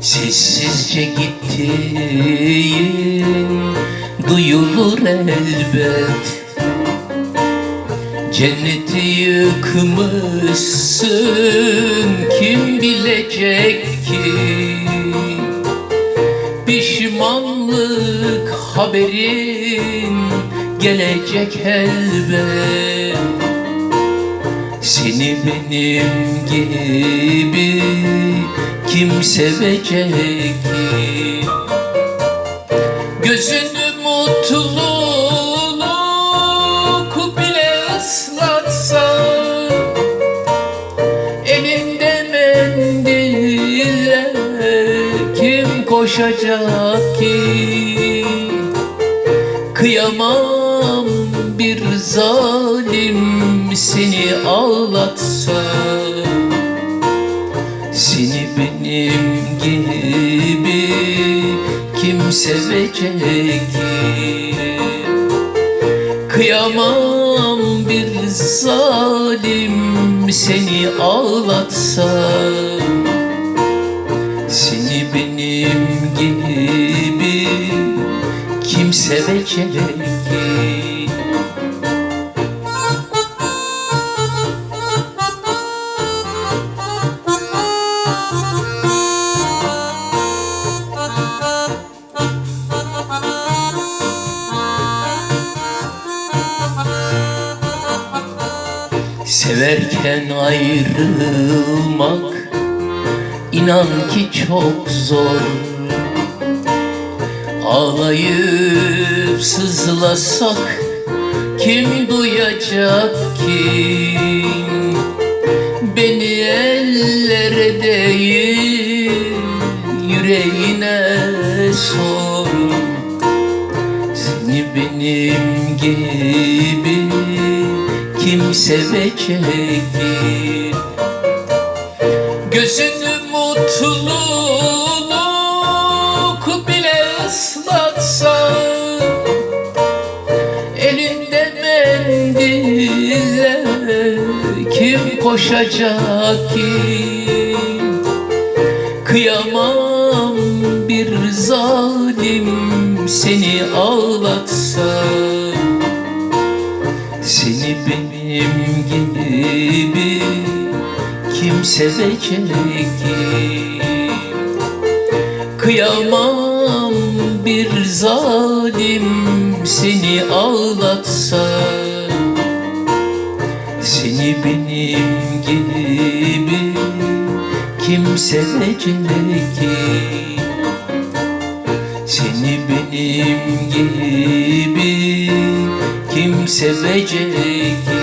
Sessizce gittiğin duyulur elbet. Cenneti yıkmışsın kim bilecek ki? Pişmanlık haberin gelecek elbet. Seni benim gibi kim sevecek ki? Gözünü mutluluk bile ıslatsa Elinde mendille kim koşacak ki? Kıyamam bir zalim seni ağlatsa Seni benim gibi kim sevecek ki Kıyamam bir zalim seni ağlatsa Seni benim gibi kim sevecek ki Severken ayrılmak inan ki çok zor. Ağlayıp sızlasak kim duyacak ki? Beni ellere değil yüreğine sor. Seni benim gibi kim sevecek ki Gözünü mutluluk bile ıslatsa Elinde mendille kim koşacak ki? Kıyamam bir zalim seni ağlatsa Seni benim gibi kim sevecek ki Kıyamam bir zalim seni ağlatsa Seni benim gibi kim sevecek ki Seni benim gibi sevecek. ki